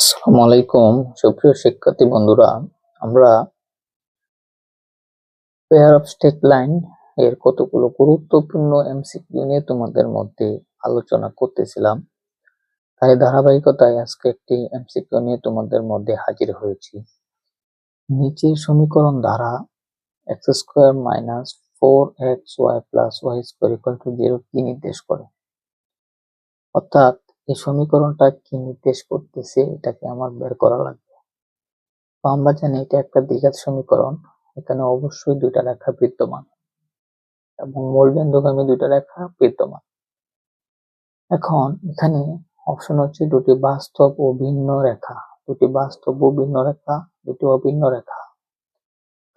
আসসালামু আলাইকুম। সুপ্রিয় শিক্ষার্থী বন্ধুরা, আমরা পেয়ার অফ স্টেট লাইন এর কতগুলো গুরুত্বপূর্ণ এমসিকিউ নিয়ে তোমাদের মধ্যে আলোচনা করতেছিলাম। তাই ধারাবাহিকতায় আজকে একটি এমসিকিউ নিয়ে তোমাদের মধ্যে হাজির হয়েছি। নিচের সমীকরণ দ্বারা X square minus four X Y plus Y square equal to zero কি নির্দেশ করে? অর্থাৎ এই সমীকরণটা কি নির্দেশ করতেছে, এটাকে আমার বের করা লাগবে। তো আমরা জানি এটা একটা দ্বিঘাত সমীকরণ, এখানে অবশ্যই দুইটা রেখা বিদ্যমান এবং মূলবিন্দুগামী দুইটা রেখা বিদ্যমান। এখন এখানে অপশন হচ্ছে দুটি বাস্তব ও ভিন্ন রেখা। দুটি বাস্তব ও ভিন্ন রেখা, দুটি অভিন্ন রেখা।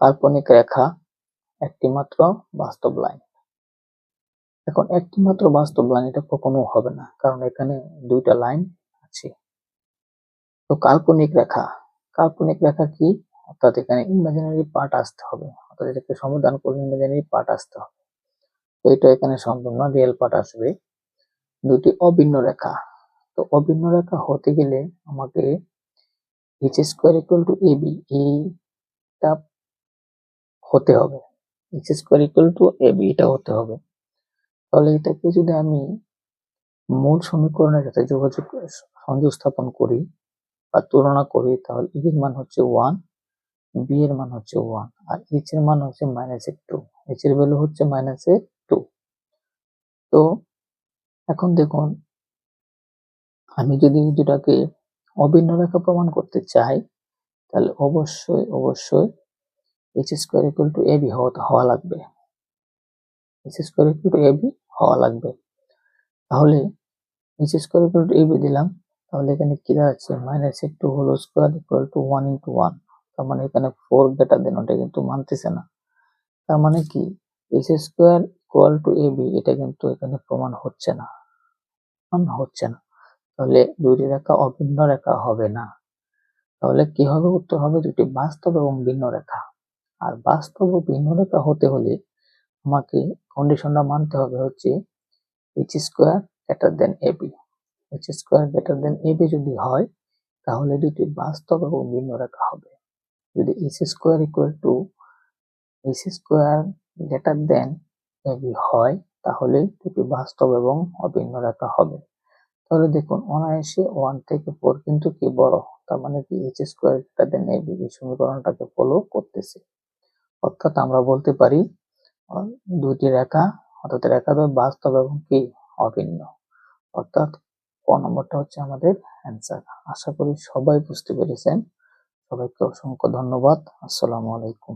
কাল্পনিক রেখা, একটি মাত্র বাস্তব লাইন। এখন একটি মাত্র বাস্তব লাইন এটা কখনো হবে না, কারণ এখানে দুইটা লাইন আছে। তো কাল্পনিক রেখা কাল্পনিক রেখা কি? অর্থাৎ এখানে ইমাজিনারি পার্ট আসতে হবে, অর্থাৎ এটাকে সমাধান করে ইমাজিনারি পার্ট আসতে হবে। তো এটা এখানে না রিয়েল পার্ট আসবে। দুটি অভিন্ন রেখা, তো অভিন্ন রেখা হতে গেলে আমাকে H square equal to A B এইটা হতে হবে। H square equal to A B এটা হতে হবে। তাহলে এটাকে যদি আমি মূল সমীকরণের সাথে যোগাযোগ, সংযোগ স্থাপন করি বা তুলনা করি, তাহলে এর মান হচ্ছে ওয়ান বি এর মান হচ্ছে ওয়ান আর এইচ এর মান হচ্ছে মাইনাস এর টু এইচ এর ভ্যালু হচ্ছে মাইনাস এর টু তো এখন দেখুন, আমি যদি দুটাকে অভিন্ন রেখা প্রমাণ করতে চাই, তাহলে অবশ্যই অবশ্যই H square equal to A B হওয়া লাগবে। H square equal to A B হওয়া লাগবে। তাহলে H square equal to A B দিলাম, তাহলে এখানে কি দাঁড়াচ্ছে? মাইনাস এর two whole square equal to one into one তার মানে এখানে ফোর গ্রেটার দেন ওটা কিন্তু মানতেছে না। তার মানে কি? H square equal to A B এটা কিন্তু এখানে প্রমাণ হচ্ছে না। প্রমাণ হচ্ছে না। তাহলে দুইটি রেখা অভিন্ন রেখা হবে না। তাহলে কি হবে উত্তর হবে? দুটি বাস্তব এবং ভিন্ন রেখা। আর বাস্তব ও ভিন্ন রেখা হতে হলে আমাকে কন্ডিশনটা মানতে হবে হচ্ছে H square greater than A B H square greater than A B যদি হয়, তাহলে দুটি বাস্তব এবং ভিন্ন রেখা হবে। যদি H square equal to H square greater than A B হয়, তাহলে দুটি বাস্তব এবং অভিন্ন রেখা হবে। তাহলে দেখুন, অনায়াসে ওয়ান থেকে ফোর কিন্তু কি বড়? তার মানে কি H square greater than A B এই সমীকরণটাকে ফলো করতেছে। অর্থাৎ আমরা বলতে পারি দুইটি রেখা, অর্থাৎ রেখা দ্বয় বাস্তব এবং কি? অভিন্ন। অর্থাৎ ক নম্বরটা হচ্ছে আমাদের অ্যান্সার আশা করি সবাই বুঝতে পেরেছেন। সবাইকে অসংখ্য ধন্যবাদ। আসসালামু আলাইকুম।